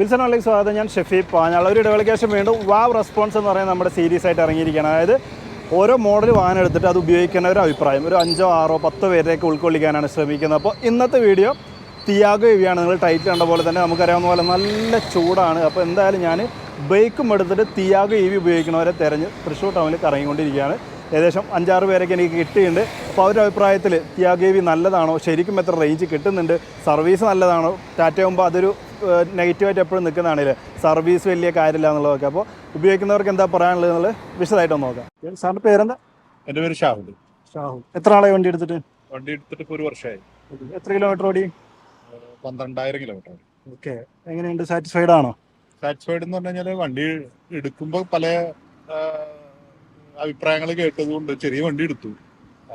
Wilson അലേക്ക് സ്വാഗതം. ഞാൻ ഷെഫി പാഞ്ഞാൾ. ഒരു ഇടവേളയ്ക്ക് വീണ്ടും വാവ് റെസ്പോൺസ് എന്ന് പറയുന്ന നമ്മുടെ സീരീസ് ആയിട്ട് ഇറങ്ങിയിരിക്കുകയാണ്. അതായത് ഓരോ മോഡൽ വാഹനം എടുത്തിട്ട് അത് ഉപയോഗിക്കുന്ന ഒരു അഭിപ്രായം. ഒരു അഞ്ചോ ആറോ പത്തോ പേരേക്ക് ഉൾക്കൊള്ളിക്കാനാണ് ശ്രമിക്കുന്നത്. അപ്പോൾ ഇന്നത്തെ വീഡിയോ തിയാഗോ ഇവിയാണ് നിങ്ങൾ ടൈറ്റിൽ കണ്ട പോലെ തന്നെ നമുക്കറിയാവുന്ന പോലെ നല്ല ചൂടാണ്. അപ്പോൾ എന്തായാലും ഞാൻ ബൈക്കും എടുത്തിട്ട് തിയാഗോ ഇ വി ഉപയോഗിക്കുന്നവരെ തിരഞ്ഞ് തൃശ്ശൂർ ടൗണിൽ കറങ്ങിക്കൊണ്ടിരിക്കുകയാണ്. ഏകദേശം അഞ്ചാറ് പേരൊക്കെ എനിക്ക് കിട്ടിയിട്ടുണ്ട്. അപ്പോൾ അവരുടെ അഭിപ്രായത്തിൽ തിയാഗ് ഇ വി നല്ലതാണോ? ശരിക്കും എത്ര റേഞ്ച് കിട്ടുന്നുണ്ട്? സർവീസ് നല്ലതാണോ? ടാറ്റ ആകുമ്പോൾ അതൊരു നെഗറ്റീവായിട്ട് എപ്പോഴും നിൽക്കുന്നതാണെങ്കിൽ സർവീസ് വലിയ കാര്യമില്ല എന്നുള്ളതൊക്കെ. അപ്പോൾ ഉപയോഗിക്കുന്നവർക്ക് എന്താ പറയാനുള്ളത് എന്നുള്ളത് വിശദമായിട്ടൊന്ന് നോക്കാം. സാറിന്റെ പേരെന്താ? എന്റെ പേര് ഷാഹുൽ. ഷാഹുൽ. എത്ര ആളെ വണ്ടി എടുത്തിട്ട്? വണ്ടി എടുത്തിട്ട് ഇപ്പോൾ ഒരു വർഷമായി. എത്ര കിലോമീറ്റർ ഓടി? പന്ത്രണ്ടായിരം കിലോമീറ്റർ ഓക്കെ. എങ്ങനെയുണ്ട്? സാറ്റിസ്ഫൈഡ് ആണോ? സാറ്റിസ്ഫൈഡ് എന്ന് പറഞ്ഞു കഴിഞ്ഞാൽ വണ്ടി എടുക്കുമ്പോൾ പല അഭിപ്രായങ്ങൾ കേട്ടതുകൊണ്ട് ചെറിയ വണ്ടി എടുത്തു.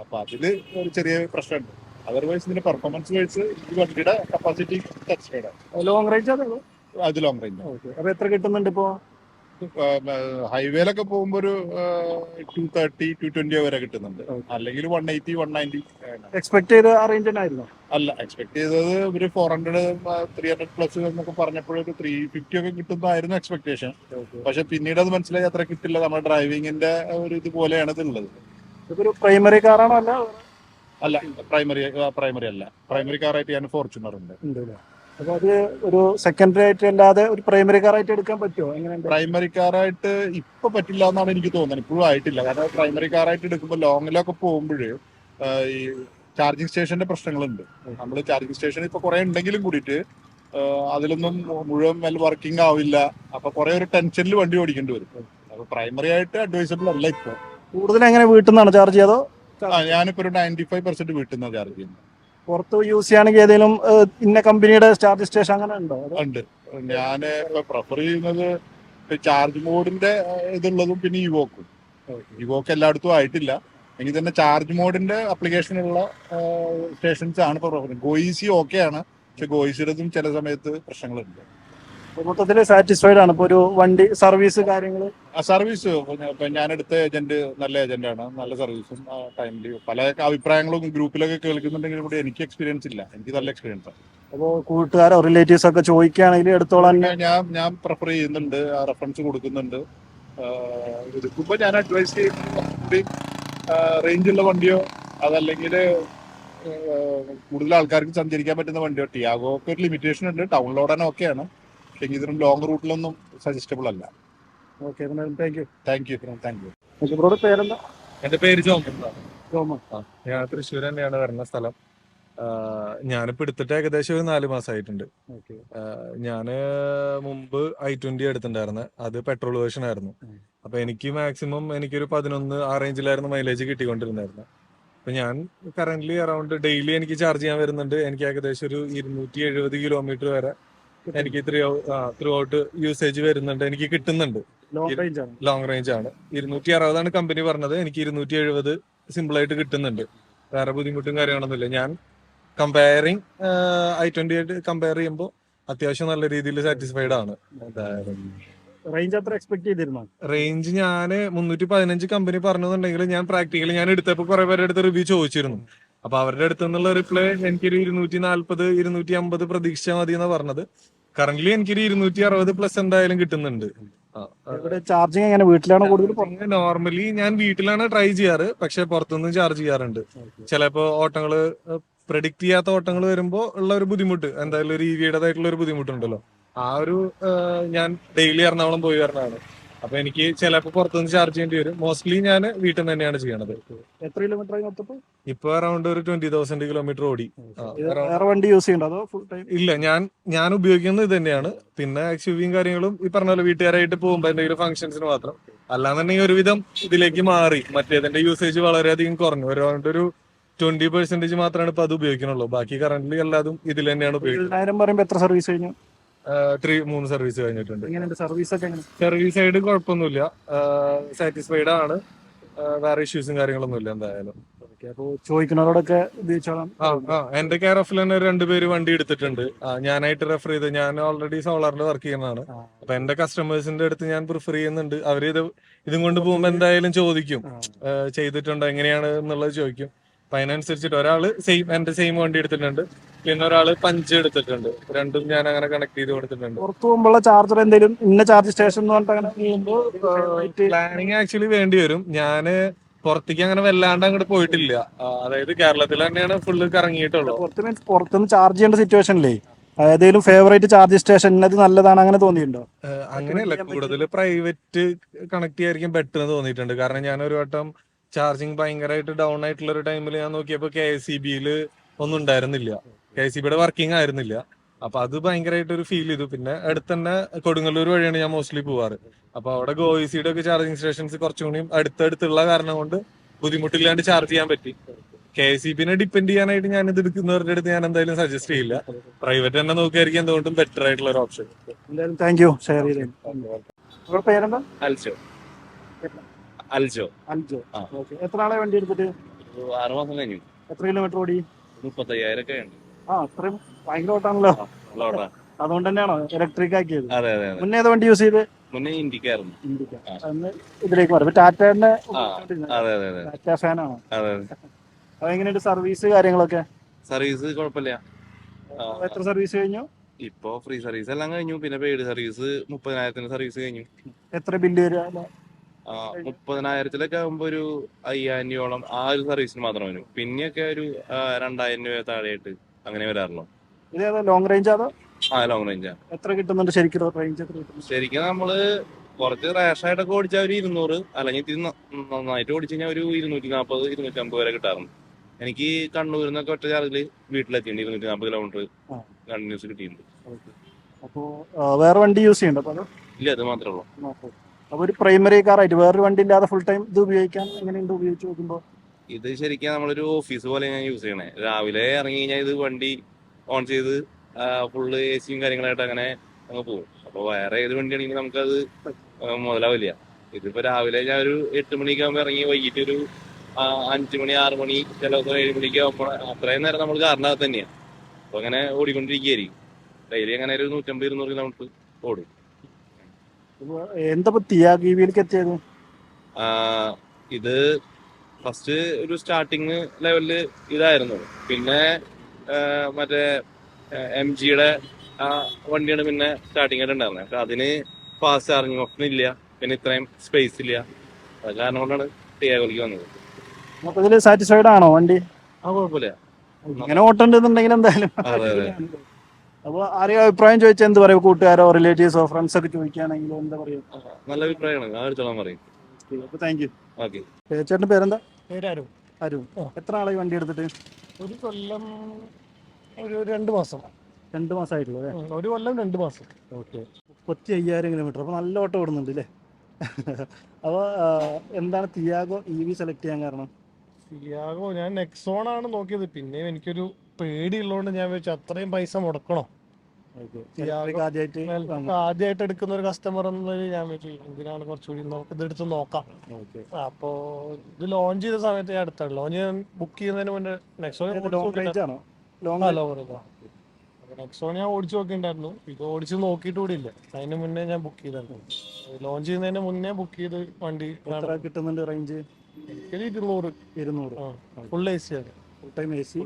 അപ്പൊ അതിൽ ഒരു ചെറിയ പ്രശ്നമുണ്ട്. അതർവൈസ് ഇതിന്റെ പെർഫോമൻസ് വൈസ് ഈ വണ്ടിയുടെ കപ്പാസിറ്റി ആണ് ലോങ് റേഞ്ച് അതോ? അത് ലോങ് റേഞ്ച് അപ്പൊ എത്ര കിട്ടുന്നുണ്ട് ഇപ്പോ? ഹൈവേയിലൊക്കെ പോകുമ്പോ ഒരു ടു തേർട്ടി ടു ട്വന്റി വരെ കിട്ടുന്നുണ്ട്. അല്ലെങ്കിൽ one eighty one ninety expect ചെയ്ത റേഞ്ച് ആയിരുന്നു? അല്ല എക്സ്പെക്ട് ചെയ്തത് ഒരു four hundred three hundred plus എന്നൊക്കെ പറഞ്ഞപ്പോഴൊരു ത്രീ ഫിഫ്റ്റി ഒക്കെ കിട്ടുന്നതായിരുന്നു എക്സ്പെക്ടേഷൻ പക്ഷെ പിന്നീട് അത് മനസ്സിലായി അത്ര കിട്ടില്ല. നമ്മുടെ ഡ്രൈവിംഗിന്റെ ഒരു ഇതുപോലെയാണ് ഇതുള്ളത് ഇതൊരു പ്രൈമറി കാറാണോ അല്ല? അല്ല പ്രൈമറി പ്രൈമറി അല്ല. പ്രൈമറി കാറായിട്ട് ഞാൻ ഫോർച്യൂണർ ഉണ്ട്. അപ്പോൾ അത് ഒരു സെക്കൻഡറി ആയിട്ട് അല്ലാതെ ഒരു പ്രൈമറി കാറായിട്ട് എടുക്കാൻ പറ്റുമോ എങ്ങനെ പ്രൈമറി കാറായിട്ട് ഇപ്പൊ പറ്റില്ല എന്നാണ് എനിക്ക് തോന്നുന്നത്. ഇപ്പോഴും ആയിട്ടില്ല. കാരണം പ്രൈമറി കാറായിട്ട് എടുക്കുമ്പോൾ ലോങ്ങിലൊക്കെ പോകുമ്പോൾ ഈ ചാർജിങ് സ്റ്റേഷന്റെ പ്രശ്നങ്ങളുണ്ട്. നമ്മൾ ചാർജിങ് സ്റ്റേഷൻ ഇപ്പൊ കുറെ ഉണ്ടെങ്കിലും കൂടിയിട്ട് അതിലൊന്നും മുഴുവൻ വെൽ വർക്കിംഗ് ആവില്ല. അപ്പൊ കുറെ ഒരു ടെൻഷനിൽ വണ്ടി ഓടിക്കേണ്ടി വരും. അപ്പൊ പ്രൈമറി ആയിട്ട് അഡ്വൈസബിൾ അല്ല ഇപ്പൊ. കൂടുതൽ എങ്ങനെ വീട്ടിൽ നിന്നാണ് ചാർജ് ചെയ്തോ ഞാനിപ്പോ ഒരു നയന്റി ഫൈവ് പെർസെന്റ് വീട്ടിൽ നിന്ന് ചാർജ് ചെയ്യുന്നത്. പുറത്ത് യൂസ് ചെയ്യുകയാണെങ്കിൽ ഏതെങ്കിലും ഇന്ന കമ്പനിയുടെ ചാർജ് സ്റ്റേഷൻ അങ്ങനെ ഉണ്ടോ? ഉണ്ട്. ഞാൻ പ്രിഫർ ചെയ്യുന്നത് ചാർജ് മോഡിന്റെ ഇതുള്ളതും പിന്നെ ഇവോക്കും ഇവോക്ക് എല്ലായിടത്തും ആയിട്ടില്ല. എങ്കിൽ തന്നെ ചാർജ് മോഡിന്റെ അപ്ലിക്കേഷനുള്ള സ്റ്റേഷൻസ് ആണ് ഇപ്പൊ ഗോയിസി ഓക്കെ ആണ്. പക്ഷെ ഗോയിസിയുടെ ചില സമയത്ത് പ്രശ്നങ്ങളുണ്ട്. മൊത്തത്തിൽ സാറ്റിസ്ഫൈഡ് ആണ്. ഇപ്പൊ ഒരു വണ്ടി സർവീസ് കാര്യങ്ങൾ സർവീസ് ഞാൻ എടുത്ത ഏജന്റ് നല്ല ഏജന്റ് ആണ്. നല്ല സർവീസും ടൈമിൽ പല അഭിപ്രായങ്ങളും ഗ്രൂപ്പിലൊക്കെ കേൾക്കുന്നുണ്ടെങ്കിലും കൂടി എനിക്ക് എക്സ്പീരിയൻസ് ഇല്ല. എനിക്ക് നല്ല എക്സ്പീരിയൻസ് ആണ്. അപ്പോൾ കൂട്ടുകാരോ റിലേറ്റീവ്സ് ഒക്കെ ചോദിക്കുകയാണെങ്കിൽ എടുത്തോളാൻ ഞാൻ- ഞാൻ പ്രിഫർ ചെയ്യുന്നുണ്ട്. റെഫറൻസ് കൊടുക്കുന്നുണ്ട്. എടുക്കുമ്പോൾ ഞാൻ അഡ്വൈസ് ചെയ്യുന്നത് റേഞ്ച് ഉള്ള വണ്ടിയോ അതല്ലെങ്കിൽ കൂടുതൽ ആൾക്കാർക്ക് സഞ്ചരിക്കാൻ പറ്റുന്ന വണ്ടിയോ ടിയാഗോ ഒക്കെ ഒരു ലിമിറ്റേഷൻ ഉണ്ട്. ടൗൺ ലോഡാൻ ഓക്കെയാണ് പക്ഷേ ഇതിനും ലോങ് റൂട്ടിലൊന്നും സജസ്റ്റബിൾ അല്ല. Okay thank you thank you thank you ബ്രോയുടെ പേരെന്താ? എന്റെ പേര് ജോമൻ. ജോമൻ. ഞാൻ തൃശ്ശൂർ തന്നെയാണ് വരുന്ന സ്ഥലം. ഞാനിപ്പോ എടുത്തിട്ട് ഏകദേശം ഒരു നാല് മാസമായിട്ടുണ്ട് ഞാൻ മുമ്പ് ഐ ട്വന്റി എടുത്തിട്ടുണ്ടായിരുന്നു. അത് പെട്രോൾ വേർഷൻ ആയിരുന്നു. അപ്പൊ എനിക്ക് മാക്സിമം എനിക്കൊരു പതിനൊന്ന് ആ റേഞ്ചിലായിരുന്നു മൈലേജ് കിട്ടിക്കൊണ്ടിരുന്നായിരുന്നു. അപ്പൊ ഞാൻ കറന്റ് അറൌണ്ട് ഡെയിലി എനിക്ക് ചാർജ് ചെയ്യാൻ വരുന്നുണ്ട്. എനിക്ക് ഏകദേശം ഒരു ഇരുന്നൂറ്റി എഴുപത് കിലോമീറ്റർ വരെ എനിക്ക് ത്രീ ത്രൂ ഔട്ട് യൂസേജ് വരുന്നുണ്ട്. എനിക്ക് കിട്ടുന്നുണ്ട്. ലോങ് റേഞ്ച് ആണ്. ലോങ് റേഞ്ച് ആണ്. ഇരുന്നൂറ്റി അറുപതാണ് കമ്പനി പറഞ്ഞത്. എനിക്ക് ഇരുന്നൂറ്റി എഴുപത് സിമ്പിൾ ആയിട്ട് കിട്ടുന്നുണ്ട്. വേറെ ബുദ്ധിമുട്ടും കാര്യങ്ങളൊന്നുമില്ല. ഞാൻ കമ്പയറിങ് ഐ ട്വന്റി ആയിട്ട് കമ്പയർ ചെയ്യുമ്പോൾ അത്യാവശ്യം നല്ല രീതിയിൽ സാറ്റിസ്ഫൈഡ് ആണ്. റേഞ്ച് അത്ര എക്സ്പെക്ട് ചെയ്തിരുന്നോ? റേഞ്ച് ഞാൻ മുന്നൂറ്റി പതിനഞ്ച് കമ്പനി പറഞ്ഞെന്നുണ്ടെങ്കിൽ ഞാൻ പ്രാക്ടിക്കലി ഞാൻ എടുത്തപ്പോൾ കുറെ പേരുടെ അടുത്ത് റിവ്യൂ ചോദിച്ചിരുന്നു. അപ്പൊ അവരുടെ അടുത്ത് നിന്നുള്ള റിപ്ലൈ എനിക്കൊരു ഇരുന്നൂറ്റി നാല്പത് ഇരുന്നൂറ്റി അമ്പത് പ്രതീക്ഷിച്ചാൽ മതി എന്നാ പറഞ്ഞത്. കറന്റ് എനിക്കൊരു ഇരുന്നൂറ്റി അറുപത് പ്ലസ് എന്തായാലും കിട്ടുന്നുണ്ട്. ഇവിടെ ചാർജിങ് എങ്ങനെ? വീട്ടിലാണോ കൂടുതൽ നോർമലി ഞാൻ വീട്ടിലാണ് ട്രൈ ചെയ്യാറ് പക്ഷെ പുറത്തുനിന്ന് ചാർജ് ചെയ്യാറുണ്ട്. ചിലപ്പോ ഓട്ടങ്ങൾ പ്രഡിക്ട് ചെയ്യാത്ത ഓട്ടങ്ങൾ വരുമ്പോ ഉള്ള ഒരു ബുദ്ധിമുട്ട് എന്തായാലും ഒരു ഇവിയുടേതായിട്ടുള്ള ഒരു ബുദ്ധിമുട്ടുണ്ടല്ലോ. ആ ഒരു ഞാൻ ഡെയിലി എറണാകുളം പോയി വരണതാണ്. അപ്പൊ എനിക്ക് ചിലപ്പോ പുറത്തുനിന്ന് ചാർജ് ചെയ്യേണ്ടി വരും. മോസ്റ്റ്ലി ഞാൻ വീട്ടിൽ നിന്ന് തന്നെയാണ് ചെയ്യണത്. എത്ര കിലോമീറ്റർ മൊത്തം? ഇപ്പൊ അറൌണ്ട് ഒരു ട്വന്റി തൗസൻഡ് കിലോമീറ്റർ ഓടി. വേറെ വണ്ടി യൂസ് ചെയ്യണ്ടോ അതോ ഫുൾ ടൈം ഇല്ല ഞാൻ ഞാൻ ഉപയോഗിക്കുന്നത് ഇത് തന്നെയാണ്. പിന്നെ എക്സ്യൂവിയും കാര്യങ്ങളും ഈ പറഞ്ഞ പോലെ വീട്ടുകാരായിട്ട് പോകുമ്പോൾ എന്തെങ്കിലും ഫംഗ്ഷൻസിന് മാത്രം. അല്ലാന്നുണ്ടെങ്കിൽ ഒരുവിധം ഇതിലേക്ക് മാറി. മറ്റേതിന്റെ യൂസേജ് വളരെയധികം കുറഞ്ഞു. അറൗണ്ട് ഒരു ട്വന്റി പെർസെന്റേജ് മാത്രമാണ് ഇപ്പൊ അത് ഉപയോഗിക്കണുള്ളൂ ബാക്കി കറന്റ് എല്ലാതും ഇതിൽ തന്നെയാണ് ഉപയോഗിക്കുന്നത്. പറയുമ്പോൾ എത്ര സർവീസ് കഴിഞ്ഞു? ത്രീ മൂന്ന് സർവീസ് കഴിഞ്ഞിട്ടുണ്ട്. സർവീസ് സൈഡ് കുഴപ്പമൊന്നുമില്ല. സാറ്റിസ്ഫൈഡ് ആണ്. വേറെ ഇഷ്യൂസും കാര്യങ്ങളൊന്നും ഇല്ല എന്തായാലും. ചോദിക്കുന്നവരോടൊക്കെ എന്റെ കെയർ ഓഫിൽ തന്നെ രണ്ടുപേര് വണ്ടി എടുത്തിട്ടുണ്ട്. ഞാനായിട്ട് റെഫർ ചെയ്ത് ഞാൻ ഓൾറെഡി സോളാറിൽ വർക്ക് ചെയ്യുന്നതാണ്. അപ്പൊ എന്റെ കസ്റ്റമേഴ്സിന്റെ അടുത്ത് ഞാൻ പ്രിഫർ ചെയ്യുന്നുണ്ട്. അവർ ഇത് ഇതും കൊണ്ട് പോകുമ്പോ എന്തായാലും ചോദിക്കും. ചെയ്തിട്ടുണ്ടോ എങ്ങനെയാണ് എന്നുള്ളത് ചോദിക്കും. അപ്പൊ അതിനനുസരിച്ചിട്ട് ഒരാൾ സെയിം എന്റെ സെയിം വണ്ടി എടുത്തിട്ടുണ്ട്. പിന്നെ ഒരാൾ പഞ്ച് എടുത്തിട്ടുണ്ട്. രണ്ടും ഞാൻ അങ്ങനെ കണക്ട് ചെയ്ത് കൊടുത്തിട്ടുണ്ട്. പുറത്തു പോകുമ്പോൾ ചാർജർ എന്തെങ്കിലും ഇന്ന ചാർജ് സ്റ്റേഷൻ എന്ന് പറഞ്ഞിട്ട് അങ്ങനെ ചെയ്യുമ്പോൾ പ്ലാനിങ് ആക്ച്വലി വേണ്ടി വരും. ഞാൻ പുറത്തേക്ക് അങ്ങനെ വല്ലാണ്ട് അങ്ങോട്ട് പോയിട്ടില്ല. ആ, അതായത് കേരളത്തിൽ തന്നെയാണ് ഫുള്ള് കറങ്ങിയിട്ടുള്ളത് പുറത്ത് മീൻസ് പുറത്തുനിന്ന് ചാർജ് ചെയ്യേണ്ട സിറ്റുവേഷനില്ലേ ഏതെങ്കിലും ഫേവറേറ്റ് ചാർജ് സ്റ്റേഷൻ ഇന്നത് നല്ലതാണ് അങ്ങനെ തോന്നിയിട്ടുണ്ടോ? ഏഹ് അങ്ങനെയല്ല. കൂടുതൽ പ്രൈവറ്റ് കണക്ട് ചെയ്യായിരിക്കും ബെറ്റർ എന്ന് തോന്നിയിട്ടുണ്ട്. കാരണം ഞാൻ ഒരു വട്ടം ചാർജിങ് ഭയങ്കരമായിട്ട് ഡൗൺ ആയിട്ടുള്ള ഒരു ടൈമിൽ ഞാൻ നോക്കിയപ്പോൾ കെ എസ് സി ബിയിൽ ഒന്നും ഉണ്ടായിരുന്നില്ല കെ എസ് സി ബിയുടെ വർക്കിംഗ് ആയിരുന്നില്ല അപ്പൊ അത് ഭയങ്കരമായിട്ട് ഒരു ഫീൽ ചെയ്തു പിന്നെ അടുത്ത് തന്നെ കൊടുങ്ങല്ലൂർ വഴിയാണ് ഞാൻ മോസ്റ്റ്ലി പോവാറ് അപ്പൊ അവിടെ ഗോയിസിയുടെ ഒക്കെ ചാർജിങ് സ്റ്റേഷൻസ് കുറച്ചും കൂടി അടുത്തടുത്തുള്ള കാരണം കൊണ്ട് ബുദ്ധിമുട്ടില്ലാണ്ട് ചാർജ് ചെയ്യാൻ പറ്റി കെ എസ് സി ബിനെ ഡിപ്പെൻഡ് ചെയ്യാനായിട്ട് ഞാൻ ഇത് എടുക്കുന്നവരുടെ അടുത്ത് ഞാൻ എന്തായാലും സജസ്റ്റ് ചെയ്യില്ല പ്രൈവറ്റ് തന്നെ നോക്കിയായിരിക്കും എന്തുകൊണ്ടും ബെറ്റർ ആയിട്ടുള്ള ഒരു ഓപ്ഷൻ എന്തായാലും താങ്ക് യു ഷെയർ ചെയ്തു അൽജോ. അൽജോ. ആ. ഓക്കെ. എത്ര ആളെ വണ്ടി എടുത്തിട്ട്? ഒരു ആറ് മാസം കഴിഞ്ഞു. എത്ര കിലോമീറ്റർ ഓടി? മുപ്പത്തയ്യായിരം ഒക്കെ ഉണ്ട്. ആ അത്രയും ഭയങ്കര ഓട്ടാണല്ലോ. ഉള്ള ഓടാ അതുകൊണ്ട് തന്നെയാണോ ഇലക്ട്രിക് ആക്കിയത്? അതെ അതെ അതെ. മുന്നേ ഏത് വണ്ടി യൂസ് ചെയ്ത് മുന്നേ ഇന്ത്യക്കായിരുന്നു ഇൻഡിക്ക. ആ. അന്ന് ഇതിലേക്ക് മാറി. ഇപ്പൊ ടാറ്റന്റെ ആ അതെ അതെ അതെ. ടാറ്റ ഫാനാണോ അതെ അതെ. അതെങ്ങനെയുണ്ട് സർവീസ് കാര്യങ്ങളൊക്കെ? സർവീസ് കുഴപ്പമില്ല. ആ, എത്ര സർവീസ് കഴിഞ്ഞു? ഇപ്പൊ ഫ്രീ സർവീസ് എല്ലാം കഴിഞ്ഞു. പിന്നെ പെയ്ഡ് സർവീസ് മുപ്പതിനായിരത്തിന്റെ സർവീസ് കഴിഞ്ഞു. എത്ര ബില്ല് വരിക മുപ്പതിനായിരത്തിലൊക്കെ ആകുമ്പോ ഒരു അയ്യായിരം രൂപയോളം ആ ഒരു സർവീസിന് മാത്രം വരും. പിന്നെയൊക്കെ ഒരു രണ്ടായിരം രൂപ താഴെയായിട്ട് അങ്ങനെ വരാറുള്ളൂ. ഇത് ലോങ് റേഞ്ച് അതോ ആ ലോങ് റേഞ്ചാ എത്ര കിട്ടുന്നുണ്ട് ശരിക്കും റേഞ്ച് എത്ര ശരിക്കും നമ്മൾ കുറച്ച് റാഷായിട്ടൊക്കെ ഓടിച്ചാൽ ഒരു ഇരുന്നൂറ് അല്ലെങ്കിൽ ഇത്തിരി നന്നായിട്ട് ഓടിച്ചു കഴിഞ്ഞാൽ ഒരു ഇരുന്നൂറ്റി നാൽപ്പത് ഇരുന്നൂറ്റി അമ്പത് വരെ കിട്ടാറുണ്ട്. എനിക്ക് കണ്ണൂരിൽ നിന്നൊക്കെ ഒറ്റ ചാർജിൽ വീട്ടിലെത്തിയിട്ടുണ്ട് ഇരുന്നൂറ്റി നാൽപ്പത് കിലോമീറ്റർ. കണ്ടിന്യൂസ് കിട്ടിയിട്ടുണ്ട്. അപ്പോ വേറെ വണ്ടി യൂസ് ചെയ്യണ്ടോ ഇല്ല അത് മാത്രമേ ഉള്ളൂ. നോക്കൂ. അപ്പൊ ഒരു പ്രൈമറി കാർ ആയിട്ട് വേറൊരു വണ്ടി ഇല്ലാതെ ഫുൾ ടൈം ഇത് ഉപയോഗിക്കാൻ എങ്ങനെയുണ്ട് ഉപയോഗിച്ച് നോക്കുമ്പോ? ഇത് ശരിക്കും നമ്മളൊരു ഓഫീസ് പോലെ ഞാൻ യൂസ് ചെയ്യണേ. രാവിലെ ഇറങ്ങി കഴിഞ്ഞാൽ ഇത് വണ്ടി ഓൺ ചെയ്ത് ഫുള്ള് എ സിയും കാര്യങ്ങളായിട്ട് അങ്ങനെ അങ്ങ് പോകും. അപ്പൊ വേറെ ഏത് വണ്ടിയാണെങ്കിലും നമുക്കത് മുതലാവില്ല. ഇതിപ്പോ രാവിലെ ഞാൻ ഒരു എട്ട് മണിക്ക് ആകുമ്പോൾ ഇറങ്ങി വൈകിട്ട് ഒരു അഞ്ചു മണി ആറ് മണി ചില ദിവസം ഏഴ് മണിക്ക് ആകുമ്പോൾ അത്രയും നേരം നമ്മൾ കാറിനകത്ത് തന്നെയാണ് അപ്പൊ അങ്ങനെ ഓടിക്കൊണ്ടിരിക്കുകയായിരിക്കും ഡെയിലി അങ്ങനെ ഒരു നൂറ്റമ്പത് ഇരുന്നൂറ് കിലോമീറ്റർ ഓടും. എന്താ എത്തിയത്? ഇത് ഫസ്റ്റ് ഒരു സ്റ്റാർട്ടിങ് ലെവലിൽ ഇതായിരുന്നു. പിന്നെ മറ്റേ എം ജിയുടെ ആ വണ്ടിയാണ് പിന്നെ സ്റ്റാർട്ടിങ് ആയിട്ട് ഉണ്ടായിരുന്നത് അതിന് ഫാസ്റ്റ് ചാർജിങ് ഓപ്ഷൻ ഇല്ല. പിന്നെ ഇത്രയും സ്പേസ് ഇല്ല. അത് കാരണം കൊണ്ടാണ് ടിയാഗോളിക്ക് വന്നത്. മൊത്തത്തിൽ സാറ്റിസ്ഫൈഡ് ആണോ വണ്ടി? ആ കുഴപ്പമില്ല. ഇങ്ങനെ ഓട്ടണ്ടെന്നുണ്ടെങ്കിൽ എന്തായാലും അതെ ആരെയും അഭിപ്രായം ചോദിച്ചാൽ എന്ത് പറയും? കൂട്ടുകാരോ റിലേറ്റീവ്സോ ഫ്രണ്ട്സ് ഒക്കെ ചോദിക്കുകയാണെങ്കിൽ എന്താ പറയാ? നല്ല അഭിപ്രായമാണ്. ആ എടുത്തോളാൻ പറയും. അപ്പൊ താങ്ക് യു ഓക്കെ ചേട്ടന്റെ പേരെന്താ? പേരാരും അരു എത്ര ആളായി വണ്ടി എടുത്തിട്ട്? ഒരു കൊല്ലം ഒരു രണ്ട് മാസം. രണ്ട് മാസമായിട്ടുള്ളൂ അല്ലേ? ഒരു കൊല്ലം രണ്ട് മാസം. ഓക്കെ മുപ്പത്തി അയ്യായിരം കിലോമീറ്റർ അപ്പൊ നല്ല ഓട്ടം ഓടുന്നുണ്ട് അല്ലേ അപ്പോൾ എന്താണ് തിയാഗോ ഇ വി സെലക്ട് ചെയ്യാൻ കാരണം? തിയാഗോ ഞാൻ നെക്സോൺ ആണ് നോക്കിയത്. പിന്നെയും എനിക്കൊരു പേടിയുള്ളതുകൊണ്ട് ഞാൻ വെച്ചു അത്രയും പൈസ മുടക്കണോ? ആദ്യമായിട്ട് എടുക്കുന്ന ഒരു കസ്റ്റമർ എന്നതിൽ ഞാൻ ഇതിനാണ് എന്തിനാണ് കുറച്ചുകൂടി ഇതെടുത്ത് നോക്കാം. അപ്പോ ഇത് ലോഞ്ച് ചെയ്ത സമയത്ത് ഞാൻ എടുത്താണ് ലോഞ്ച് ചെയ്യാൻ ബുക്ക് ചെയ്യുന്നതിന് മുന്നേ നെക്സോൺ ഞാൻ ഓടിച്ചു നോക്കിണ്ടായിരുന്നു ഇത് ഓടിച്ച് നോക്കിയിട്ട് കൂടി ഇല്ല. അതിന് മുന്നേ ഞാൻ ബുക്ക് ചെയ്തായിരുന്നു. ലോഞ്ച് ചെയ്യുന്നതിന് മുന്നേ ബുക്ക് ചെയ്ത് വണ്ടി കിട്ടുന്നുണ്ട് റേഞ്ച് ഇരുന്നൂറ്. ഇരുന്നൂറ്. ഫുൾ എ സി ആണ്. ഫുൾ ടൈം എ സി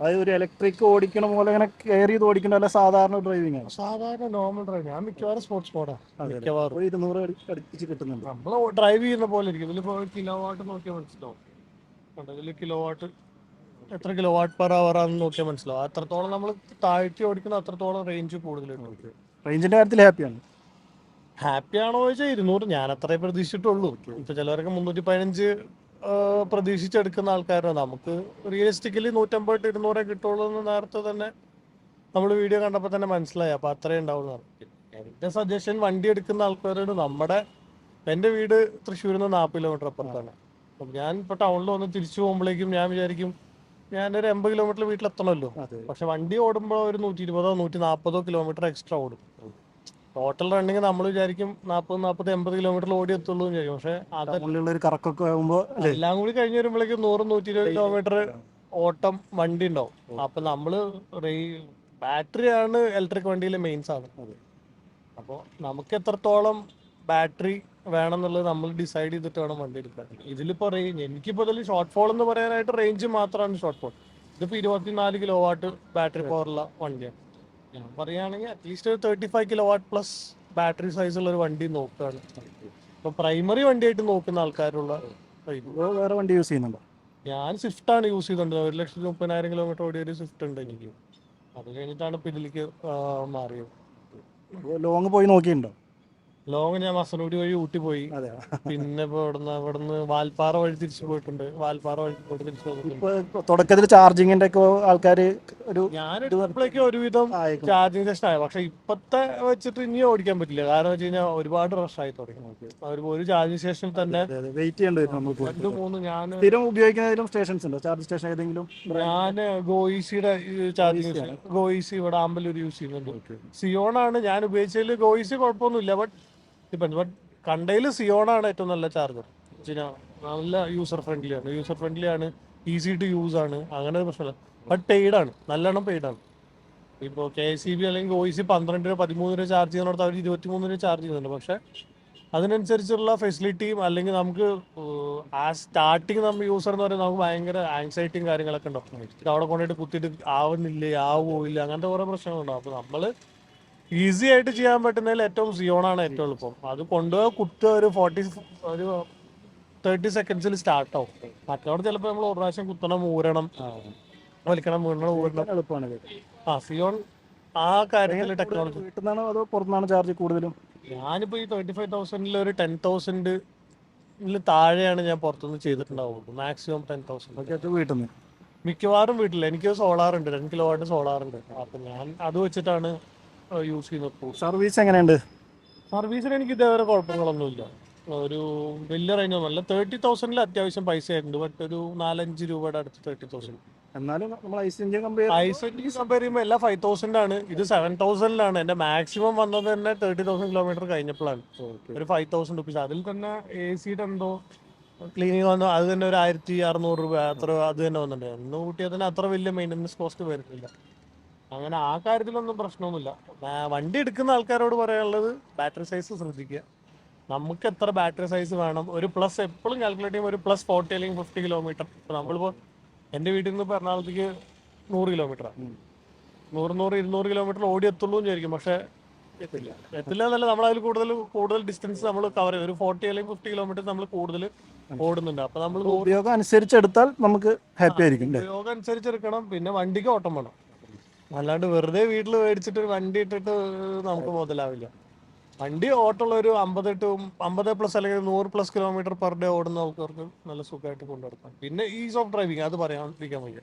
അതായത് ഒരു ഇലക്ട്രിക് ഓടിക്കണ പോലെ ഇങ്ങനെ കയറി ചെയ്ത് ഓടിക്കണ അല്ല സാധാരണ ഡ്രൈവിംഗ് ആണ്. സാധാരണ നോർമൽ ഡ്രൈവ് ഞാൻ മിക്കവാറും സ്പോർട്സ് മോഡാണ് മിക്കവാറും. ഒരു ഇരുന്നൂറ് അടി- അടുപ്പിച്ച് കിട്ടുന്നുണ്ട്. നമ്മൾ ഡ്രൈവ് ചെയ്യുന്ന പോലെ ഇരിക്കും. ഇതിലിപ്പോ കിലോ വാട്ട് നോക്കിയാൽ മനസ്സിലാവും. ഇതിൽ കിലോ വാട്ട് എത്ര കിലോ വാട്ട് പെർ അവർ ആണെന്ന് നോക്കിയാൽ മനസ്സിലാവും. അത്രത്തോളം നമ്മൾ താഴ്ത്തി ഓടിക്കുന്ന അത്രത്തോളം റേഞ്ച് കൂടുതലുണ്ട്. റേഞ്ചിന്റെ കാര്യത്തിൽ ഹാപ്പിയാണ് ഹാപ്പിയാണോ ആണോ ചോദിച്ചാൽ ഇരുന്നൂറ്. ഞാൻ അത്രേ പ്രതീക്ഷിച്ചിട്ടുള്ളൂ. ഇപ്പൊ ചിലവരൊക്കെ മുന്നൂറ്റി പതിനഞ്ച് പ്രതീക്ഷിച്ചെടുക്കുന്ന ആൾക്കാരാണ് നമുക്ക് റിയലിസ്റ്റിക്കലി നൂറ്റമ്പത് ഇരുന്നൂറെ കിട്ടുള്ളൂ എന്ന് നേരത്തെ തന്നെ നമ്മൾ വീഡിയോ കണ്ടപ്പോൾ തന്നെ മനസ്സിലായി. അപ്പൊ അത്രേ ഉണ്ടാവും എന്റെ സജഷൻ വണ്ടി എടുക്കുന്ന ആൾക്കാരോട് നമ്മുടെ എന്റെ വീട് തൃശ്ശൂരിൽ നിന്ന് നാൽപ്പത് കിലോമീറ്റർ അപ്പുറത്താണ്. അപ്പം ഞാൻ ഇപ്പൊ ടൗണിൽ വന്ന് തിരിച്ചു പോകുമ്പോഴേക്കും ഞാൻ വിചാരിക്കും ഞാനൊരു എൺപത് കിലോമീറ്റർ വീട്ടിലെത്തണമല്ലോ. പക്ഷെ വണ്ടി ഓടുമ്പോൾ ഒരു നൂറ്റി ഇരുപതോ നൂറ്റി നാൽപ്പതോ കിലോമീറ്റർ എക്സ്ട്രാ ഓടും ടോട്ടൽ റണ്ണിങ് നമ്മൾ വിചാരിക്കും നാൽപ്പത് നാൽപ്പത് എൺപത് കിലോമീറ്റർ ഓടി എത്തുള്ളൂ വിചാരിക്കും. പക്ഷെ അത് ഒരു കറക്കൊക്കെ എല്ലാം കൂടി കഴിഞ്ഞ് വരുമ്പോഴേക്കും നൂറ് നൂറ്റി ഇരുപത് കിലോമീറ്റർ ഓട്ടം വണ്ടി ഉണ്ടാവും. അപ്പൊ നമ്മൾ ബാറ്ററി ആണ് ഇലക്ട്രിക് വണ്ടിയിലെ മെയിൻ സാധനം. അപ്പോൾ നമുക്ക് എത്രത്തോളം ബാറ്ററി വേണം എന്നുള്ളത് നമ്മൾ ഡിസൈഡ് ചെയ്തിട്ട് വേണം വണ്ടി എടുക്കാൻ. ഇതിലിപ്പോൾ റേഞ്ച് എനിക്കിപ്പോൾ ഇതിൽ ഷോർട്ട് ഫോൾ എന്ന് പറയാനായിട്ട് റേഞ്ച് മാത്രമാണ് ഷോർട്ട് ഫോൾ ഇതിപ്പോൾ ഇരുപത്തിനാല് കിലോ വാട്ട് ബാറ്ററി പവറുള്ള വണ്ടിയാണ്. ഞാൻ പറയുകയാണെങ്കിൽ അറ്റ്ലീസ്റ്റ് ഒരു thirty five kilo watt plus battery size ഉള്ള ഒരു വണ്ടി നോക്കുകയാണ്. ഇപ്പൊ പ്രൈമറി വണ്ടി ആയിട്ട് നോക്കുന്ന ആൾക്കാരുള്ള. വേറെ വണ്ടി യൂസ് ചെയ്യുന്നുണ്ടോ? ഞാൻ സ്വിഫ്റ്റ് ആണ് യൂസ് ചെയ്തിട്ടുണ്ട് ഒരു ലക്ഷത്തി മുപ്പതിനായിരം കിലോമീറ്റർ ഓടിയ ഒരു സ്വിഫ്റ്റ് ഉണ്ട് എനിക്ക്. അത് കഴിഞ്ഞിട്ടാണ് ഇപ്പൊ ഇതിലേക്ക് മാറിയത്. ലോങ് പോയി നോക്കിയിട്ടുണ്ടോ? ലോങ് ഞാൻ മസനൂടി വഴി ഊട്ടി പോയി. പിന്നെ ഇപ്പൊ ഇവിടുന്ന് ഇവിടുന്ന് വാൽപ്പാറ വഴി തിരിച്ചു പോയിട്ടുണ്ട്. വാൽപ്പാറ വഴി പോയിട്ട് തിരിച്ചു ഇപ്പൊ തുടക്കത്തിൽ ചാർജിങ്ങിന്റെ ഒക്കെ ആൾക്കാർ ഒരു ഞാൻ എടുത്തപ്പോഴേക്കും ഒരുവിധം. ചാർജിങ് സെഷൻ ആയ പക്ഷെ ഇപ്പത്തെ വെച്ചിട്ട് ഇനി ഓടിക്കാൻ പറ്റില്ല. കാരണം വെച്ച് കഴിഞ്ഞാൽ ഒരുപാട് റഷ് ആയി തുടങ്ങി. ഒരു ഒരു ചാർജിങ് സ്റ്റേഷനിൽ തന്നെ വെയിറ്റ് ചെയ്യേണ്ടി വരും രണ്ട് മൂന്ന് ഞാൻ സ്ഥിരം ഉപയോഗിക്കുന്നതിലും സ്റ്റേഷൻസ് ഉണ്ടോ? ചാർജ് സ്റ്റേഷൻ ഏതെങ്കിലും? ഞാൻ ഗോയിസിയുടെ ചാർജിങ് ഗോയിസി ഇവിടെ ആമ്പലൂർ യൂസ് ചെയ്യുന്നുണ്ട്. സിയോൺ ആണ് ഞാൻ ഉപയോഗിച്ചതിൽ ഗോയിസി കുഴപ്പമൊന്നുമില്ല. ബട്ട് ഡിപ്പെൻഡ് ബട്ട് കണ്ടയിൽ സിയോണാണ് ഏറ്റവും നല്ല ചാർജർ നല്ല യൂസർ ഫ്രണ്ട്ലി ആണ്. യൂസർ ഫ്രണ്ട്ലി ആണ് ഈസി ടു യൂസ് ആണ് അങ്ങനെ ഒരു പ്രശ്നമില്ല. ബട്ട് പെയ്ഡ് ആണ് നല്ലോണം പെയ്ഡ് ആണ്. ഇപ്പോൾ കെ സി ബി അല്ലെങ്കിൽ ഒ സി പന്ത്രണ്ട് രൂപ പതിമൂന്ന് രൂപ ചാർജ് ചെയ്യുന്നിടത്ത് അവർ ഇരുപത്തി മൂന്ന് രൂപ ചാർജ് ചെയ്യുന്നുണ്ട്. പക്ഷേ അതിനനുസരിച്ചുള്ള ഫെസിലിറ്റിയും അല്ലെങ്കിൽ നമുക്ക് ആ സ്റ്റാർട്ടിങ് നമ്മൾ യൂസർ എന്ന് പറയുന്നത് നമുക്ക് ഭയങ്കര ആങ്സൈറ്റിയും കാര്യങ്ങളൊക്കെ ഉണ്ടാവും. അവിടെ കൊണ്ടുപോയിട്ട് കുത്തിയിട്ട് ആവുന്നില്ലേ ആവുമോ ഇല്ല അങ്ങനത്തെ കുറേ പ്രശ്നങ്ങളുണ്ടാവും. അപ്പോൾ നമ്മൾ ഈസി ആയിട്ട് ചെയ്യാൻ പറ്റുന്നതിൽ ഏറ്റവും സിയോണാണ് ഏറ്റവും എളുപ്പം. അത് കൊണ്ടുപോയി കുത്തുക ഒരു ഫോർട്ടി ഒരു തേർട്ടി സെക്കൻഡ്സിൽ സ്റ്റാർട്ട് ആവും. മറ്റവിടെ ചിലപ്പോൾ നമ്മൾ ഒരു പ്രാവശ്യം കുത്തണം ഊരണം. വലിക്കണം വീണണം ഊരണം. എളുപ്പമാണ് ആ സിയോൺ ആ കാര്യത്തിൽ ടെക്നോളജി വീട്ടിൽ അതോ പുറത്തുനിന്നാണ് ചാർജ് കൂടുതലും? ഞാനിപ്പോ ഈ തേർട്ടി ഫൈവ് തൗസൻഡിൽ ഒരു ടെൻ തൗസൻഡ് താഴെയാണ് ഞാൻ പുറത്തുനിന്ന് ചെയ്തിട്ടുണ്ടാവുള്ളൂ. മാക്സിമം ടെൻ തൗസൻഡ് വീട്ടിൽ നിന്ന് മിക്കവാറും വീട്ടിൽ എനിക്ക് സോളാർ ഉണ്ട്. ടെൻ കിലോ വാട്ട് സോളാർ ഉണ്ട്. അപ്പൊ ഞാൻ അത് വെച്ചിട്ടാണ് യൂസ് ചെയ്യുന്നത് സർവീസ് എങ്ങനെയുണ്ട്? സർവീസിന് എനിക്ക് ഇതേവരെ കുഴപ്പങ്ങളൊന്നുമില്ല. ഒരു വലിയ റേഞ്ച് ഒന്നുമല്ല. തേർട്ടി തൗസൻഡിൽ അത്യാവശ്യം പൈസ ഉണ്ട്. ബട്ട് ഒരു നാലഞ്ച് രൂപയുടെ അടുത്ത് തേർട്ടി തൗസൻഡ് എന്നാലും നമ്മൾ കമ്പയർ ചെയ്യുമ്പോൾ എല്ലാം ഫൈവ് തൗസൻഡ് ആണ്. ഇത് സെവൻ തൗസൻഡിലാണ് എന്റെ മാക്സിമം വന്നത് തന്നെ തേർട്ടി തൗസൻഡ് കിലോമീറ്റർ കഴിഞ്ഞപ്പോഴാണ്. ഒരു ഫൈവ് തൗസൻഡ് റുപ്പീസ് അതിൽ തന്നെ എ സിയുടെ എന്തോ ക്ലീനിങ് വന്നു. അത് തന്നെ ഒരു ആയിരത്തി അറുന്നൂറ് രൂപ. അത്ര അത് തന്നെ വന്നിട്ടുണ്ട്. എന്ന് കൂട്ടിയാൽ തന്നെ അത്ര വലിയ മെയിന്റനൻസ് കോസ്റ്റ് വരുന്നില്ല അങ്ങനെ ആ കാര്യത്തിലൊന്നും പ്രശ്നമൊന്നുമില്ല. വണ്ടി എടുക്കുന്ന ആൾക്കാരോട് പറയാനുള്ളത് ബാറ്ററി സൈസ് ശ്രദ്ധിക്കുക. നമുക്ക് എത്ര ബാറ്ററി സൈസ് വേണം? ഒരു പ്ലസ് എപ്പോഴും കാൽക്കുലേറ്റ് ചെയ്യുമ്പോൾ ഒരു പ്ലസ് ഫോർട്ടി അല്ലെങ്കിൽ ഫിഫ്റ്റി കിലോമീറ്റർ നമ്മളിപ്പോൾ എന്റെ വീട്ടിൽ നിന്ന് എറണാകുളത്തേക്ക് നൂറ് കിലോമീറ്റർ നൂറ് നൂറ് ഇരുന്നൂറ് കിലോമീറ്റർ ഓടി എത്തുള്ളൂ എന്ന് വിചാരിക്കും. പക്ഷേ എത്തില്ല. എത്തില്ല എന്നല്ല നമ്മൾ അതിൽ കൂടുതൽ കൂടുതൽ ഡിസ്റ്റൻസ് നമ്മൾ കവർ ചെയ്യും. ഒരു ഫോർട്ടി അല്ലെങ്കിൽ ഫിഫ്റ്റി കിലോമീറ്റർ നമ്മൾ കൂടുതൽ ഓടുന്നുണ്ട്. അപ്പൊ നമ്മൾ ഉപയോഗം അനുസരിച്ച് എടുത്താൽ നമുക്ക് ഹാപ്പി ആയിരിക്കും ഉപയോഗം അനുസരിച്ച് എടുക്കണം പിന്നെ വണ്ടിക്ക് ഓട്ടം വേണം. അല്ലാണ്ട് വെറുതെ വീട്ടിൽ മേടിച്ചിട്ട് ഒരു വണ്ടി ഇട്ടിട്ട് നമുക്ക് മുതലാവില്ല. വണ്ടി ഓട്ടമുള്ള ഒരു അമ്പത് ടു അമ്പത് പ്ലസ് അല്ലെങ്കിൽ നൂറ് പ്ലസ് കിലോമീറ്റർ പെർ ഡേ ഓടുന്ന ആൾക്കാർക്ക് നല്ല സുഖമായിട്ട് കൊണ്ടുനടക്കാം പിന്നെ ഈസ് ഓഫ് ഡ്രൈവിങ് അത് പറയാണ്ടിരിക്കാൻ വയ്യ.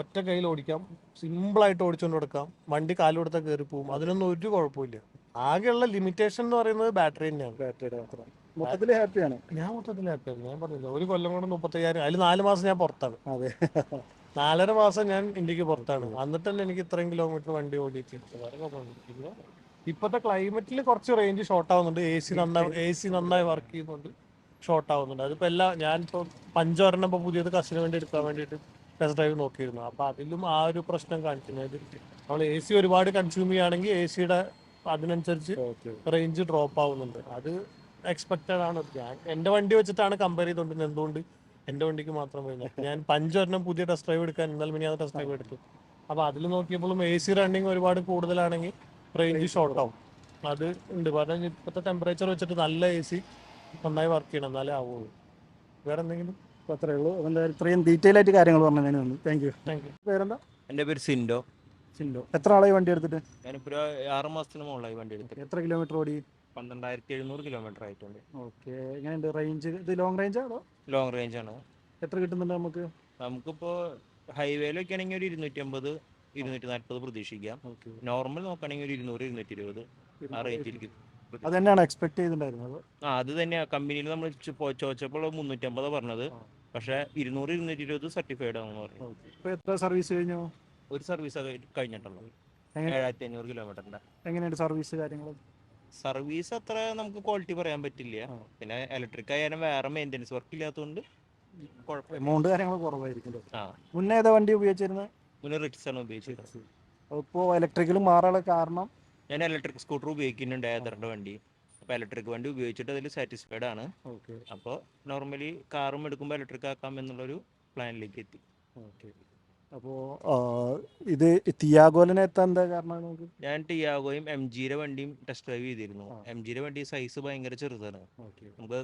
ഒറ്റ കയ്യിൽ ഓടിക്കാം സിമ്പിളായിട്ട് ഓടിച്ചുകൊണ്ട് കൊടുക്കാം വണ്ടി കാലുകൊടുത്താൽ കയറി പോകും അതിനൊന്നും ഒരു കുഴപ്പമില്ല ആകെയുള്ള ലിമിറ്റേഷൻ എന്ന് പറയുന്നത് ബാറ്ററി തന്നെയാണ്. മൊത്തത്തിൽ ഹാപ്പിയാണ് ഞാൻ മൊത്തത്തിൽ ഹാപ്പിയാണ് ഞാൻ പറഞ്ഞില്ല ഒരു കൊല്ലം കൊണ്ട് മുപ്പത്തയ്യായിരം അതിൽ നാല് മാസം ഞാൻ പുറത്താണ്. അതെ. നാലര മാസം ഞാൻ ഇന്ത്യയ്ക്ക് പുറത്താണ്. എന്നിട്ട് തന്നെ എനിക്ക് ഇത്രയും കിലോമീറ്റർ വണ്ടി ഓടിയിട്ട് വേറെ കുഴപ്പമൊന്നുമില്ല. പിന്നെ ഇപ്പോഴത്തെ ക്ലൈമറ്റിൽ കുറച്ച് റേഞ്ച് ഷോർട്ട് ആവുന്നുണ്ട്. എ സി നന്നായി എ സി നന്നായി വർക്ക് ചെയ്യുന്നുണ്ട്. ഷോർട്ട് ആവുന്നുണ്ട്. അതിപ്പോൾ എല്ലാ ഞാനിപ്പോൾ പഞ്ചൊരെണ്ണം ഇപ്പോൾ പുതിയത് കസിന് വേണ്ടി എടുക്കാൻ വേണ്ടിട്ട് ടെസ്റ്റ് ഡ്രൈവ് നോക്കിയിരുന്നു. അപ്പോൾ അതിലും ആ ഒരു പ്രശ്നം കാണിക്കുന്നത് നമ്മൾ എ സി ഒരുപാട് കൺസ്യൂം ചെയ്യുകയാണെങ്കിൽ എ സിയുടെ അതിനനുസരിച്ച് റേഞ്ച് ഡ്രോപ്പ് ആവുന്നുണ്ട്. അത് എക്സ്പെക്റ്റഡ് ആണ്. ഞാൻ എന്റെ വണ്ടി വെച്ചിട്ടാണ് കമ്പയർ ചെയ്തുകൊണ്ടിരുന്നത് എന്തുകൊണ്ട് എന്റെ വണ്ടിക്ക് മാത്രം വരുന്നത് ഞാൻ പഞ്ചൊരെണ്ണം പുതിയ ടെസ്റ്റ് ഡ്രൈവ് എടുക്കാൻ ഇന്നലെ മിനി അത് ടെസ്റ്റ് ഡ്രൈവ് എടുത്തു. അപ്പൊ അതിൽ നോക്കിയപ്പോഴും എ സി റണ്ണിങ് ഒരുപാട് കൂടുതലാണെങ്കിൽ റേഞ്ച് ഷോർട്ട് ആവും. അത് ഉണ്ട്. കാരണം ഇപ്പോഴത്തെ ടെമ്പറേച്ചർ വെച്ചിട്ട് നല്ല എ സി നന്നായി വർക്ക് ചെയ്യണം. എന്നാലേ ആവുള്ളൂ. വേറെ എന്തെങ്കിലും? അത്രേ ഉള്ളൂ. അതിന്റെ ഇത്രയും ഡീറ്റെയിൽ ആയിട്ട് കാര്യങ്ങൾ പറഞ്ഞതിന് നന്ദി. താങ്ക് യു താങ്ക് യു പേരെന്താ? എന്റെ പേര് സിൻഡോ. സിൻഡോ. എത്ര ആളായി വണ്ടി എടുത്തിട്ട്? ഞാനിപ്പോൾ ഒരു ആറ് മാസത്തിന് മുകളിലായി വണ്ടി എടുത്തിട്ട് എത്ര കിലോമീറ്റർ ഓടി പന്ത്രണ്ടായിരത്തി എഴുന്നൂറ് കിലോമീറ്റർ ആയിട്ടുണ്ട്. ഓക്കെ. എങ്ങനെയുണ്ട് റേഞ്ച് ഇത് ലോങ് റേഞ്ച് ആണോ? ലോങ് റേഞ്ച് ആണ്. എത്ര കിട്ടുന്നുണ്ട് നമുക്ക്? നമുക്കിപ്പോ ഹൈവേയിലൊക്കെ ആണെങ്കിൽ ഒരു ഇരുന്നൂറ്റി അമ്പത് ഇരുന്നൂറ്റി നാൽപ്പത് പ്രതീക്ഷിക്കാം നോർമൽ നോക്കുകയാണെങ്കിൽ ഒരു ഇരുന്നൂറ് ഇരുന്നൂറ്റി ഇരുപത് ആ റേറ്റിലേക്ക് അത് തന്നെയാണ് എക്സ്പെക്ട് ചെയ്തിട്ടുണ്ടായിരുന്നത് ആ അത് തന്നെയാണ് കമ്പനിയിൽ നമ്മൾ ചോദിച്ചപ്പോൾ മുന്നൂറ്റി അമ്പത് പറഞ്ഞത്. പക്ഷേ ഇരുന്നൂറ് ഇരുന്നൂറ്റി ഇരുപത് സർട്ടിഫൈഡ് ആണെന്ന് പറഞ്ഞു. എത്ര സർവീസ് കഴിഞ്ഞു? ഒരു സർവീസ് കഴിഞ്ഞിട്ടുള്ളൂ? ഏഴായിരത്തി അഞ്ഞൂറ് കിലോമീറ്ററിന്റെ എങ്ങനെയാണ് സർവീസ് കാര്യങ്ങൾ സർവീസ് അത്ര നമുക്ക് ക്വാളിറ്റി പറയാൻ പറ്റില്ല. പിന്നെ ഇലക്ട്രിക് ആയാലും വേറെ മെയിന്റെനൻസ് വർക്ക് ഇല്ലാത്തതുകൊണ്ട് കുഴപ്പമില്ല. എമൗണ്ട് കാര്യങ്ങൾ കുറവായിരിക്കും ആ. മുന്നേ ഏതാ വണ്ടി ഉപയോഗിച്ചിരുന്നത് മുന്നേ റിറ്റ്സ് ആണ് ഉപയോഗിച്ചത് ഇപ്പോൾ ഇലക്ട്രിക്കൽ മാറാനുള്ള കാരണം? ഞാൻ ഇലക്ട്രിക് സ്കൂട്ടർ ഉപയോഗിക്കുന്നുണ്ട് ഏതറിന്റെ വണ്ടി. അപ്പോൾ ഇലക്ട്രിക് വണ്ടി ഉപയോഗിച്ചിട്ട് അതിൽ സാറ്റിസ്ഫൈഡ് ആണ്. അപ്പോൾ നോർമലി കാറും എടുക്കുമ്പോൾ ഇലക്ട്രിക് ആക്കാം എന്നുള്ളൊരു പ്ലാനിലേക്ക് എത്തി. ഓക്കെ അപ്പോൾ ഇത് തിയാഗോലിനെ എത്താൻ എന്താ കാരണം നമുക്ക്? ഞാൻ ടിയാഗോയും എം ജിയുടെ വണ്ടിയും ടെസ്റ്റ് ഡ്രൈവ് ചെയ്തിരുന്നു. എം ജിയുടെ വണ്ടി സൈസ് ഭയങ്കര ചെറുതാണ്. നമുക്ക്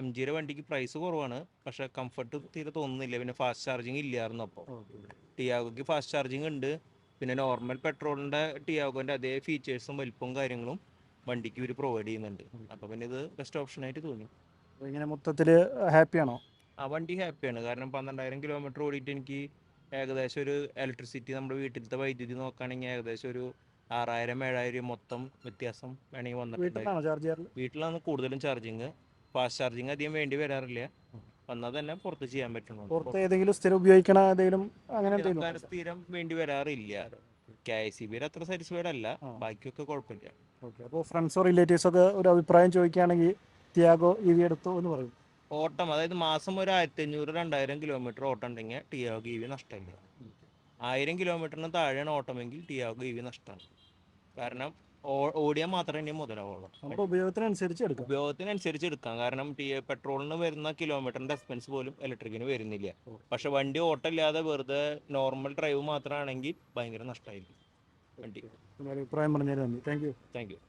എം ജിയുടെ വണ്ടിക്ക് പ്രൈസ് കുറവാണ്. പക്ഷെ കംഫർട്ട് തീരെ തോന്നുന്നില്ല. പിന്നെ ഫാസ്റ്റ് ചാർജിങ് ഇല്ലായിരുന്നു അപ്പോൾ ടിയാഗോയ്ക്ക് ഫാസ്റ്റ് ചാർജിങ് ഉണ്ട്. പിന്നെ നോർമൽ പെട്രോളിന്റെ ടിയാഗോന്റെ അതേ ഫീച്ചേഴ്സും വലിപ്പവും കാര്യങ്ങളും വണ്ടിക്ക് ഇവർ പ്രൊവൈഡ് ചെയ്യുന്നുണ്ട്. അപ്പോൾ പിന്നെ ഇത് ബെസ്റ്റ് ഓപ്ഷൻ ആയിട്ട് തോന്നി. ഇങ്ങനെ മൊത്തത്തിൽ ഹാപ്പിയാണോ ആ വണ്ടി ഹാപ്പിയാണ് കാരണം പന്ത്രണ്ടായിരം കിലോമീറ്റർ ഓടിയിട്ട് എനിക്ക് ഏകദേശം ഒരു ഇലക്ട്രിസിറ്റി നമ്മുടെ വീട്ടിലത്തെ വൈദ്യുതി നോക്കുകയാണെങ്കിൽ ഏകദേശം ഒരു ആറായിരം ഏഴായിരം മൊത്തം വ്യത്യാസം വേണമെങ്കിൽ വന്നിട്ടുണ്ട് വീട്ടിലാണോ കൂടുതലും ചാർജിങ് ഫാസ്റ്റ് ചാർജിങ് അധികം വേണ്ടി വരാറില്ല. വന്നാൽ തന്നെ പുറത്ത് ചെയ്യാൻ പറ്റുന്നു പുറത്ത് ഏതെങ്കിലും സ്ഥിരം ഉപയോഗിക്കണ ഏതെങ്കിലും അങ്ങനെ സ്ഥിരം വേണ്ടി വരാറില്ല. കെ സി ബിയിൽ അത്ര സാറ്റിസ്ഫൈഡ് അല്ല. ബാക്കിയൊക്കെ കുഴപ്പമില്ല. അപ്പോൾ ഫ്രണ്ട്സോ റിലേറ്റീവ്സോ ഒക്കെ ഒരു അഭിപ്രായം ചോദിക്കുകയാണെങ്കിൽ ത്യാഗോ ഇവി എടുത്തോ എന്ന് പറയും. ഓട്ടം അതായത് മാസം ഒരു ആയിരത്തി അഞ്ഞൂറ് രണ്ടായിരം കിലോമീറ്റർ ഓട്ടം ഉണ്ടെങ്കിൽ ടിയാഗോ ഇ വി നഷ്ടമില്ല ആയിരം കിലോമീറ്ററിന് താഴെയാണ് ഓട്ടമെങ്കിൽ ടിയാഗോ ഇ വി നഷ്ടമാണ്. കാരണം ഓടിയാൽ മാത്രമേ ഇനി മുതലാവുള്ളൂ. നമുക്ക് ഉപയോഗത്തിനനുസരിച്ച് എടുക്കാം. ഉപയോഗത്തിനനുസരിച്ച് എടുക്കാം. കാരണം പെട്രോളിന് വരുന്ന കിലോമീറ്ററിന്റെ എക്സ്പെൻസ് പോലും ഇലക്ട്രിക്കിന് വരുന്നില്ല. പക്ഷെ വണ്ടി ഓട്ടമില്ലാതെ വെറുതെ നോർമൽ ഡ്രൈവ് മാത്രമാണെങ്കിൽ ഭയങ്കര നഷ്ടമായിരിക്കും. വണ്ടി. അഭിപ്രായം പറഞ്ഞു നന്ദി. Thank you. Thank you.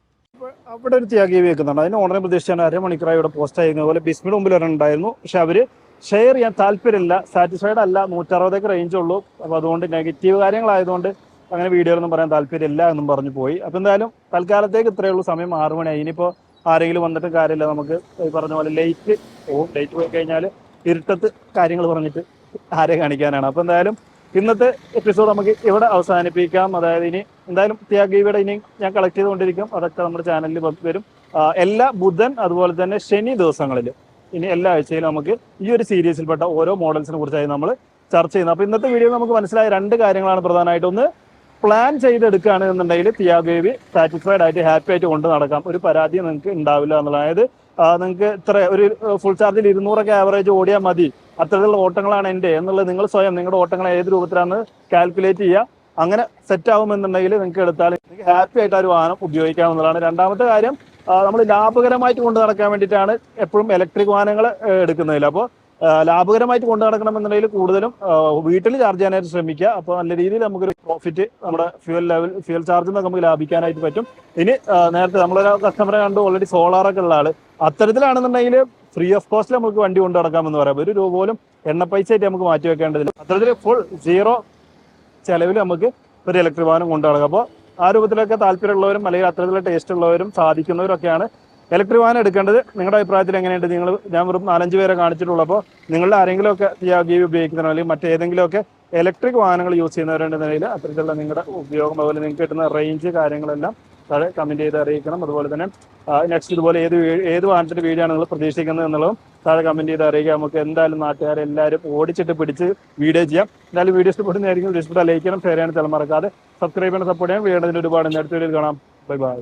അവിടെ ഒരു ത്യാഗി വെക്കുന്നുണ്ട്. അതിന് ഓണറെ പ്രതീക്ഷിച്ചാണ് അരമണിക്കൂറായി ഇവിടെ പോസ്റ്റ് ആയിരുന്നു പോലെ ബിസ്മിയുടെ മുമ്പിൽ ഒരെണ്ണുണ്ടായിരുന്നു പക്ഷെ അവർ ഷെയർ ചെയ്യാൻ താല്പര്യമില്ല. സാറ്റിസ്ഫൈഡ് അല്ല. നൂറ്ററുപതൊക്കെ റേഞ്ച് ഉള്ളൂ. അപ്പോൾ അതുകൊണ്ട് നെഗറ്റീവ് കാര്യങ്ങളായതുകൊണ്ട് അങ്ങനെ വീഡിയോ ഒന്നും പറയാൻ താല്പര്യമില്ല എന്നും പറഞ്ഞു പോയി. അപ്പോൾ എന്തായാലും തൽക്കാലത്തേക്ക് ഇത്രയേ ഉള്ളൂ. സമയം ആറു മണിയായി. ഇനിയിപ്പോൾ ആരെങ്കിലും വന്നിട്ട് കാര്യമില്ല നമുക്ക് പറഞ്ഞ പോലെ ലേറ്റ് പോകും ലേറ്റ് പോയി കഴിഞ്ഞാൽ ഇരുട്ടത്ത് കാര്യങ്ങൾ പറഞ്ഞിട്ട് ആരെ കാണിക്കാനാണ്. അപ്പോൾ എന്തായാലും ഇന്നത്തെ എപ്പിസോഡ് നമുക്ക് ഇവിടെ അവസാനിപ്പിക്കാം. അതായത് ഇനി എന്തായാലും ത്യാഗീവിടെ ഇനി ഞാൻ കളക്ട് ചെയ്തുകൊണ്ടിരിക്കും. അതൊക്കെ നമ്മുടെ ചാനലിൽ വരും. എല്ലാ ബുധൻ അതുപോലെ തന്നെ ശനി ദിവസങ്ങളിൽ ഇനി എല്ലാ ആഴ്ചയിലും നമുക്ക് ഈ ഒരു സീരീസിൽപ്പെട്ട ഓരോ മോഡൽസിനെ കുറിച്ചായി നമ്മൾ ചർച്ച ചെയ്യുന്നത്. അപ്പോൾ ഇന്നത്തെ വീഡിയോ നമുക്ക് മനസ്സിലായ രണ്ട് കാര്യങ്ങളാണ് പ്രധാനമായിട്ട്. ഒന്ന് പ്ലാൻ ചെയ്തെടുക്കുകയാണ് എന്നുണ്ടെങ്കിൽ തിയാഗേവി സാറ്റിസ്ഫൈഡ് ആയിട്ട് ഹാപ്പി ആയിട്ട് കൊണ്ട് നടക്കാം. ഒരു പരാതി നിങ്ങൾക്ക് ഉണ്ടാവില്ല എന്നുള്ളത് അതായത് നിങ്ങൾക്ക് ഇത്ര ഒരു ഫുൾ ചാർജിൽ ഇരുന്നൂറൊക്കെ ആവറേജ് ഓടിയാൽ മതി. അത്തരത്തിലുള്ള ഓട്ടങ്ങളാണ് എന്റെ എന്നുള്ളത് നിങ്ങൾ സ്വയം നിങ്ങളുടെ ഓട്ടങ്ങൾ ഏത് രൂപത്തിലാണ് കാൽക്കുലേറ്റ് ചെയ്യുക. അങ്ങനെ സെറ്റ് ആവുമെന്നുണ്ടെങ്കിൽ നിങ്ങൾക്ക് എടുത്താൽ നിങ്ങൾക്ക് ഹാപ്പി ആയിട്ട് ആ ഒരു വാഹനം ഉപയോഗിക്കാവുന്നതാണ്. രണ്ടാമത്തെ കാര്യം നമ്മൾ ലാഭകരമായിട്ട് കൊണ്ട് നടക്കാൻ വേണ്ടിയിട്ടാണ് എപ്പോഴും ഇലക്ട്രിക് വാഹനങ്ങൾ എടുക്കുന്നതിൽ. അപ്പോൾ ലാഭകരമായിട്ട് കൊണ്ട് നടക്കണമെന്നുണ്ടെങ്കിൽ കൂടുതലും വീട്ടിൽ ചാർജ് ചെയ്യാനായിട്ട് ശ്രമിക്കുക. അപ്പോൾ നല്ല രീതിയിൽ നമുക്കൊരു പ്രോഫിറ്റ് നമ്മുടെ ഫ്യൂൽ ലെവൽ ഫ്യൂൽ ചാർജിൽ നിന്ന് നമുക്ക് ലാഭിക്കാനായിട്ട് പറ്റും. ഇനി നേരത്തെ നമ്മളൊരു കസ്റ്റമറെ കണ്ടു ഓൾറെഡി സോളാറൊക്കെ ഉള്ള ആൾ. അത്തരത്തിലാണെന്നുണ്ടെങ്കിൽ ഫ്രീ ഓഫ് കോസ്റ്റ് നമുക്ക് വണ്ടി കൊണ്ടുനടക്കാമെന്ന് പറയാം. ഒരു രൂപ പോലും എണ്ണ പൈസ ആയിട്ട് നമുക്ക് മാറ്റി വെക്കേണ്ടതില്ല. അത്തരത്തിൽ ഫുൾ സീറോ ചെലവിൽ നമുക്ക് ഒരു ഇലക്ട്രിക് വാഹനം കൊണ്ടു നടക്കാം. അപ്പോൾ ആ രൂപത്തിലൊക്കെ താല്പര്യമുള്ളവരും അല്ലെങ്കിൽ അത്തരത്തിലുള്ള ടേസ്റ്റ് ഉള്ളവരും സാധിക്കുന്നവരൊക്കെയാണ് ഇലക്ട്രിക് വാഹനം എടുക്കേണ്ടത്. നിങ്ങളുടെ അഭിപ്രായത്തിൽ എങ്ങനെയുണ്ട്? നിങ്ങൾ ഞാൻ വെറും നാലഞ്ച് പേരെ കാണിച്ചിട്ടുള്ളൂ. അപ്പോൾ നിങ്ങളുടെ ആരെങ്കിലുമൊക്കെ ടിയാഗീവ് ഉപയോഗിക്കുന്നവരോ അല്ലെങ്കിൽ മറ്റേതെങ്കിലുമൊക്കെ ഇലക്ട്രിക് വാഹനങ്ങൾ യൂസ് ചെയ്യുന്നവരുടെ നിലയിൽ അത്തരത്തിലുള്ള നിങ്ങളുടെ ഉപയോഗം അതുപോലെ നിങ്ങൾക്ക് കിട്ടുന്ന റേഞ്ച് കാര്യങ്ങളെല്ലാം താഴെ കമന്റ് ചെയ്ത് അറിയിക്കണം. അതുപോലെ തന്നെ നെക്സ്റ്റ് ഇതുപോലെ ഏത് ഏത് വാഹനത്തിന്റെ വീഡിയോ ആണ് നിങ്ങൾ പ്രതീക്ഷിക്കുന്നത് എന്നുള്ളതും താഴെ കമന്റ് ചെയ്ത് അറിയിക്കാം. നമുക്ക് എന്തായാലും നാട്ടുകാരെല്ലാവരും ഓടിച്ചിട്ട് പിടിച്ച് വീഡിയോ ചെയ്യാം. എന്തായാലും വീഡിയോ ഇഷ്ടപ്പെടുന്നതായിരിക്കും. ഇഷ്ടപ്പെട്ട ലൈക്ക് ചെയ്യണം ഷെയർ ചെയ്യണം ചില മറക്കാതെ സബ്സ്ക്രൈബ് ചെയ്യണം സപ്പോർട്ട് ചെയ്യാം വീഡിയോ ഒരുപാട് അടുത്ത വീഡിയോയിൽ കാണാം. Bye bye